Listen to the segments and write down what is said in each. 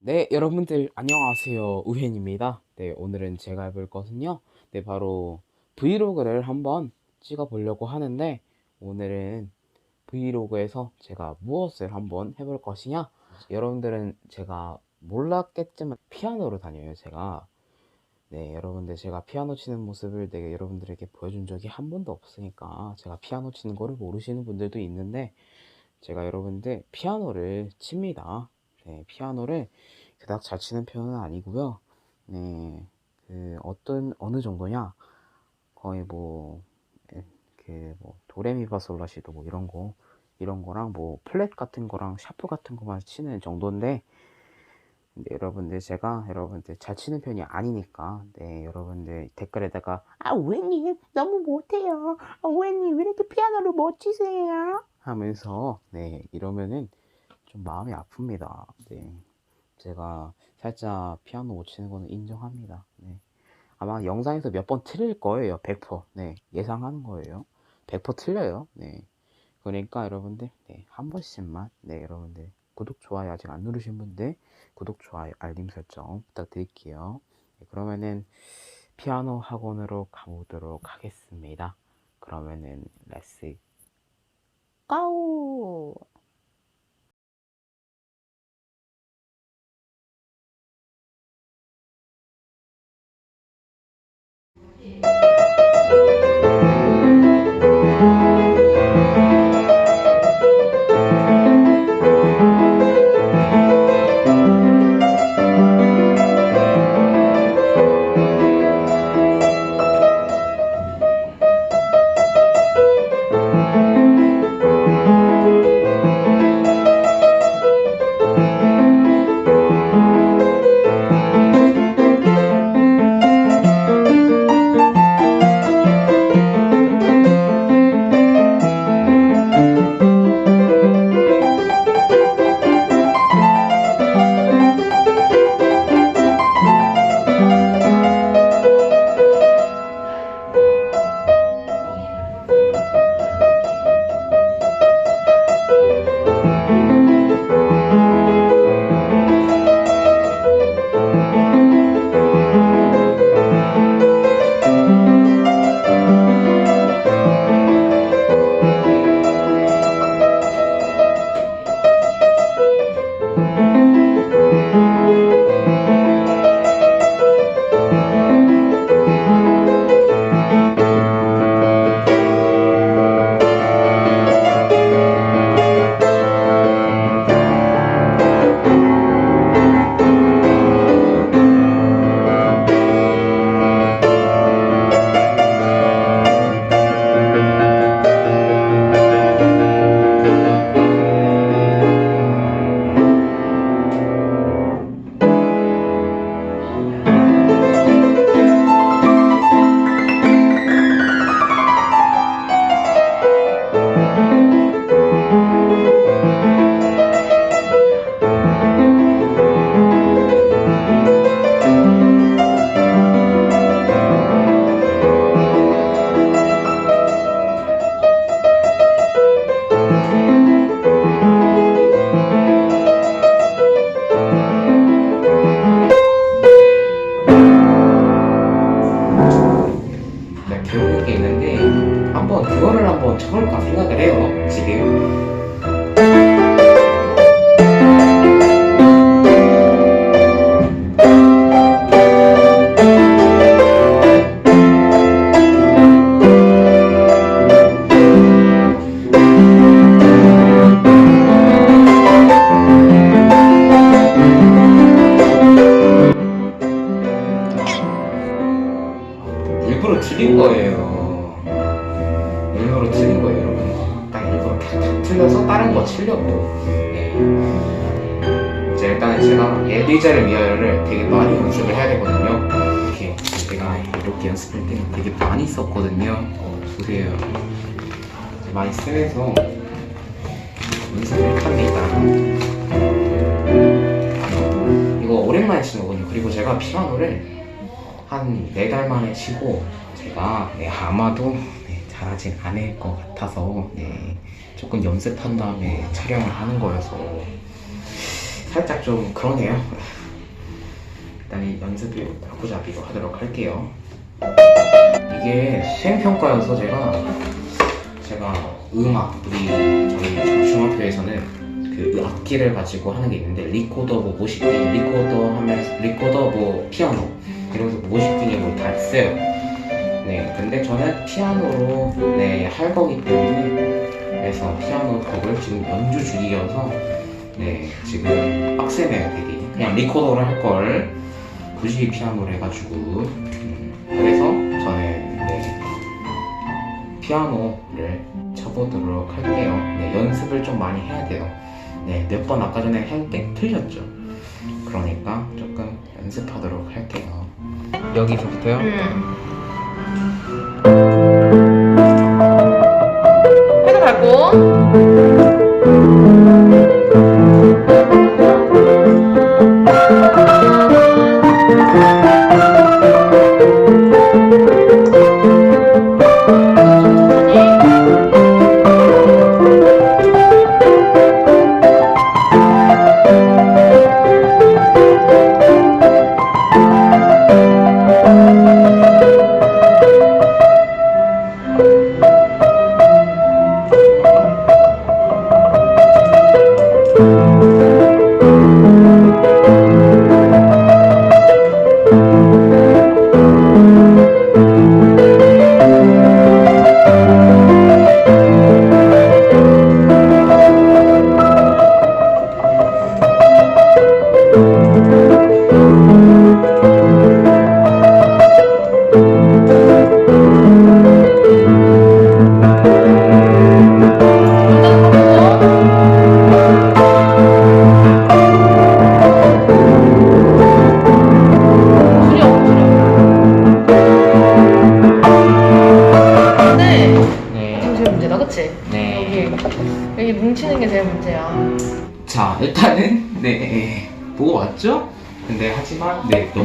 네, 여러분들 안녕하세요. 우현입니다. 네, 오늘은 제가 해볼 것은요. 네, 바로 브이로그를 한번 찍어 보려고 하는데 오늘은 브이로그에서 제가 무엇을 한번 해볼 것이냐? 여러분들은 제가 몰랐겠지만 피아노로 다녀요, 제가. 네, 여러분들 제가 피아노 치는 모습을 내가 여러분들에게 보여준 적이 한 번도 없으니까 제가 피아노 치는 거를 모르시는 분들도 있는데 제가 여러분들 피아노를 칩니다. 네, 피아노를 그닥 잘 치는 편은 아니고요. 네, 그 어떤 어느 정도냐? 거의 뭐 그 뭐 도레미파솔라시도 뭐 이런 거 이런 거랑 뭐 플랫 같은 거랑 샤프 같은 거만 치는 정도인데 근데 여러분들 제가 여러분들 잘 치는 편이 아니니까 네 여러분들 댓글에다가 아 우엔님 너무 못해요 아, 우엔님 왜 이렇게 피아노를 못 치세요 하면서 네 이러면은 좀 마음이 아픕니다. 네. 제가 살짝 피아노 못 치는 거는 인정합니다. 네. 아마 영상에서 몇 번 틀릴 거예요 100% 네, 예상하는 거예요. 100% 틀려요. 네. 그러니까 여러분들 네, 한 번씩만 네 여러분들 구독 좋아요 아직 안 누르신 분들 구독 좋아요 알림 설정 부탁드릴게요. 네, 그러면은 피아노 학원으로 가보도록 하겠습니다. 그러면은 렛츠 고! 네, 그거를 한번 쳐볼까 생각을 해요 지금 네. 이제 일단 제가 예비자를 위하여를 되게 많이 연습을 해야 되거든요. 이렇게 제가 이렇게 연습할 때 되게 많이 썼거든요. 어, 보세요. 많이 쓰면서 연습을 합니다. 이거 오랜만에 치는 거거든요. 그리고 제가 피아노를 한 네 달 만에 치고 제가 네, 아마도 네, 잘하진 않을 것 같아서 네, 조금 연습한 다음에 촬영을 하는 거여서 살짝 좀 그러네요. 일단 이 연습을 바꾸자기로 하도록 할게요. 이게 수행평가여서 제가 제가 음악 우리 저희 중학교에서는 그 악기를 가지고 하는 게 있는데 리코더 뭐 모식등 리코더 하면 리코더 뭐 피아노 이러면서 모식등이 뭐 다 있어요. 네, 근데 저는 피아노로 네할 거기 때문에 그래서 피아노 곡을 지금 연주 중이어서 네 지금 빡세네요 되게 그냥 리코더를 할 걸 굳이 피아노를 해가지고 음, 그래서 저는 네 피아노를 쳐보도록 할게요. 네 연습을 좀 많이 해야 돼요. 네 몇 번 아까 전에 할때 틀렸죠. 그러니까 조금 연습하도록 할게요. 여기서부터요? 해 도 밟고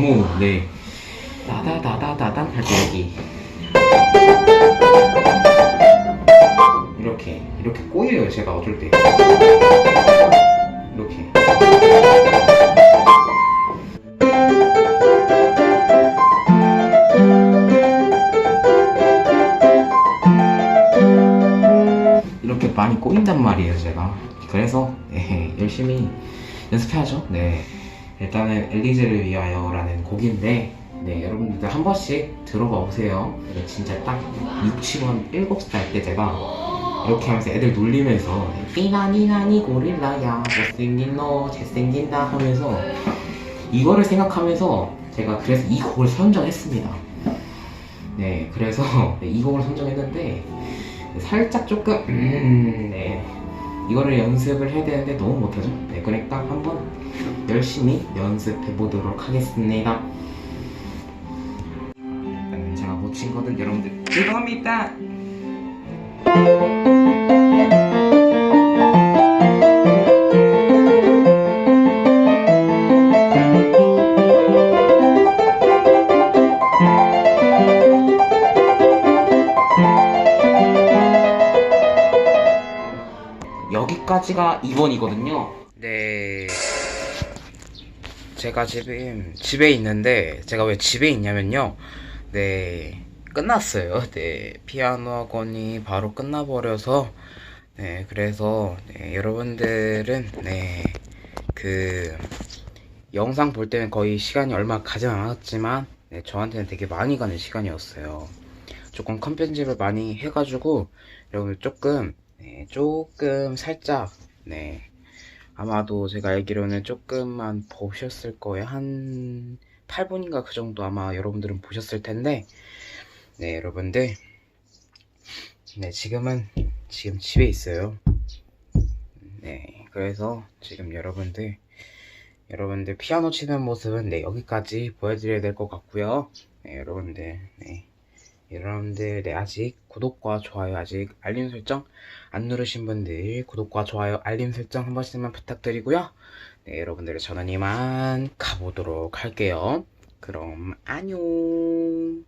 너무 네. 다다다다다단 할 때 여기 이렇게 이렇게 꼬여요 제가 어쩔 때. 이렇게. 이렇게 많이 꼬인단 말이에요 제가. 그래서 네, 열심히 연습해야죠. 네 일단은 엘리제를 위하여라는 곡인데 네 여러분들 한 번씩 들어봐 보세요. 진짜 딱 유치원 7살 때 제가 이렇게 하면서 애들 놀리면서 삐나니나니 고릴라야 못생긴 너 잘생긴다 하면서 이거를 생각하면서 제가 그래서 이 곡을 선정했습니다. 네 그래서 네, 이 곡을 선정했는데 살짝 조금 음, 네 이거를 연습을 해야 되는데 너무 못하죠. 네 그러니까 한번 열심히 연습해 보도록 하겠습니다. 제가 못 친 거는 여러분들 죄송합니다. 여기까지가 2번이거든요. 네. 제가 지금 집에 있는데, 제가 왜 집에 있냐면요. 네. 끝났어요. 네. 피아노 학원이 바로 끝나버려서, 네. 그래서, 네, 여러분들은, 네. 그, 영상 볼 때는 거의 시간이 얼마 가지 않았지만, 네, 저한테는 되게 많이 가는 시간이었어요. 조금 컨텐츠를 많이 해가지고, 여러분들 조금, 네, 조금 살짝, 네. 아마도 제가 알기로는 조금만 보셨을 거예요. 한 8분인가 그 정도 아마 여러분들은 보셨을 텐데, 네, 여러분들. 네, 지금은, 지금 집에 있어요. 네, 그래서 지금 여러분들, 여러분들 피아노 치는 모습은 네, 여기까지 보여드려야 될 것 같고요. 네, 여러분들, 네. 여러분들, 네, 아직 구독과 좋아요, 아직 알림 설정 안 누르신 분들 구독과 좋아요, 알림 설정 한 번씩만 부탁드리고요. 네, 여러분들 저는 이만 가보도록 할게요. 그럼 안녕.